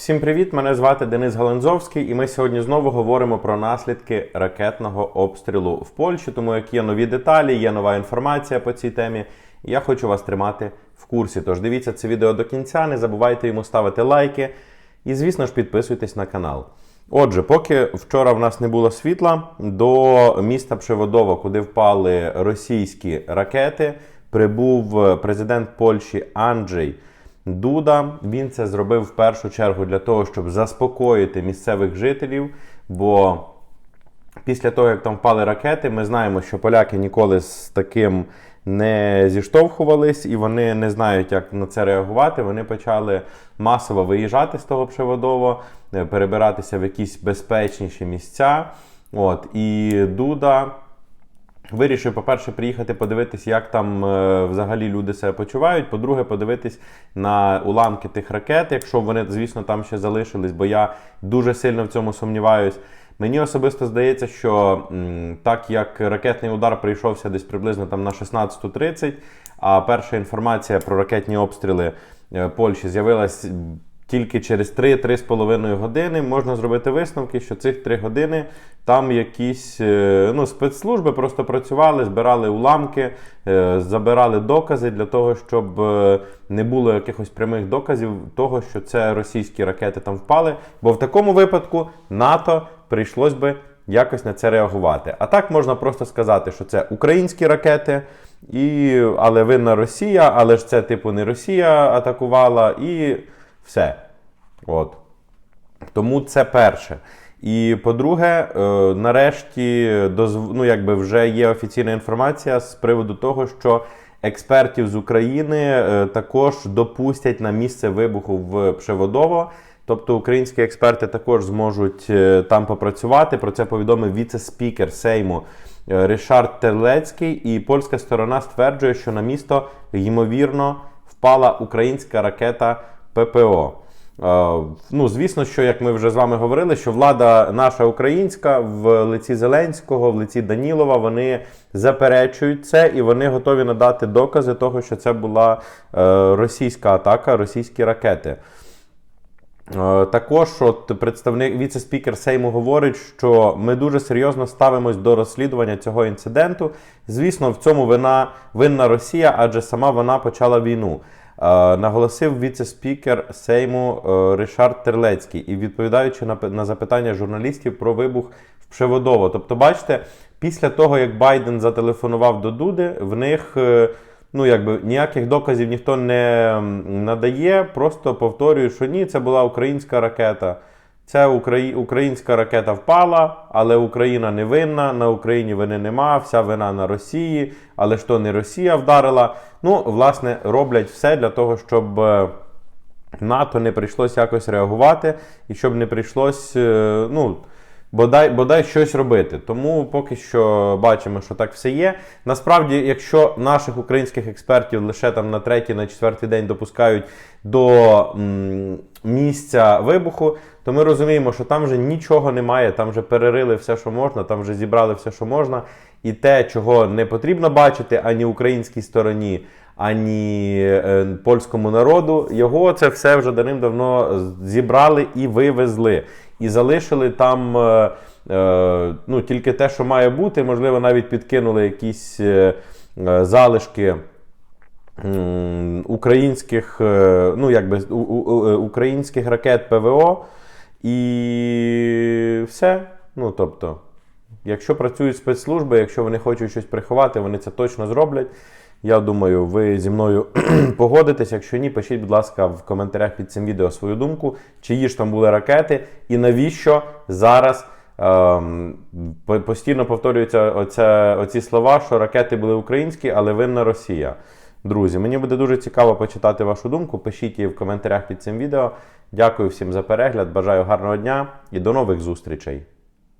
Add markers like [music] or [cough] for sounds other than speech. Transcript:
Всім привіт! Мене звати Денис Галанзовський, і ми сьогодні знову говоримо про наслідки ракетного обстрілу в Польщі. Тому як є нові деталі, є нова інформація по цій темі. Я хочу вас тримати в курсі. Тож дивіться це відео до кінця, не забувайте йому ставити лайки і, звісно ж, підписуйтесь на канал. Отже, поки вчора в нас не було світла, до міста Пшеводово, куди впали російські ракети, прибув президент Польщі Анджей Дуда. Він це зробив в першу чергу для того, щоб заспокоїти місцевих жителів. Бо після того, як там впали ракети, ми знаємо, що поляки ніколи з таким не зіштовхувались і вони не знають, як на це реагувати. Вони почали масово виїжджати з того Пшеводово, перебиратися в якісь безпечніші місця. От, і Дуда. Вирішив, по-перше, приїхати подивитись, як там е, взагалі люди себе почувають. По-друге, подивитись на уламки тих ракет, якщо вони, звісно, там ще залишились, бо я дуже сильно в цьому сумніваюсь. Мені особисто здається, що м, так як ракетний удар прийшовся десь приблизно там на 16.30, а перша інформація про ракетні обстріли е, Польщі з'явилась тільки через 3-3,5 години можна зробити висновки, що цих 3 години там якісь е, ну, спецслужби просто працювали, збирали уламки, е, забирали докази для того, щоб е, не було якихось прямих доказів того, що це російські ракети там впали. Бо в такому випадку НАТО прийшлось би якось на це реагувати. А так можна просто сказати, що це українські ракети. І, але винна Росія, але ж це типу не Росія атакувала, і все. От. Тому це перше. І по-друге, е, нарешті ну, якби вже є офіційна інформація з приводу того, що експертів з України е, також допустять на місце вибуху в Пшеводово. Тобто українські експерти також зможуть е, там попрацювати. Про це повідомив віце-спікер Сейму Ришард Терлецький. І польська сторона стверджує, що на місто ймовірно впала українська ракета ППО. Е, Ну, звісно, що як ми вже з вами говорили, що влада наша українська в лиці Зеленського, в лиці Данілова, вони заперечують це і вони готові надати докази того, що це була е, російська атака, російські ракети. Е, Також от представник віце-спікер Сейму говорить, що ми дуже серйозно ставимось до розслідування цього інциденту. Звісно, в цьому вина винна Росія, адже сама вона почала війну. Е, Наголосив віце-спікер Сейму е, Ришард Терлецький і відповідаючи на, запитання журналістів про вибух в Пшеводово. Тобто, бачите, після того як Байден зателефонував до Дуди, в них. е, Ну, якби ніяких доказів ніхто не надає, просто повторюю, що ні, це була українська ракета. Це Украї... українська ракета впала, але Україна не винна, на Україні вини нема, вся вина на Росії, але то не Росія вдарила. Ну, власне, роблять все для того, щоб е, НАТО не прийшлося якось реагувати, і щоб не прийшлось, е, ну. Бодай, бодай щось робити. Тому поки що бачимо, що так все є. Насправді, якщо наших українських експертів лише там на третій, на четвертий день допускають до місця вибуху, то ми розуміємо, що там вже нічого немає, там вже перерили все, що можна, там вже зібрали все, що можна. І те, чого не потрібно бачити ані українській стороні, ані е, польському народу, його це все вже давним-давно зібрали і вивезли. І залишили там е, е, ну, тільки те, що має бути, можливо, навіть підкинули якісь е, залишки українських, ну, якби, українських ракет ПВО. І все. Ну, тобто, якщо працюють спецслужби, якщо вони хочуть щось приховати, вони це точно зроблять. Я думаю, ви зі мною [clears throat] погодитесь. Якщо ні, пишіть, будь ласка, в коментарях під цим відео свою думку, чиї ж там були ракети, і навіщо зараз ем, постійно повторюються оця, оці слова, що ракети були українські, але винна Росія. Друзі, мені буде дуже цікаво почитати вашу думку. Пишіть її в коментарях під цим відео. Дякую всім за перегляд. Бажаю гарного дня і до нових зустрічей.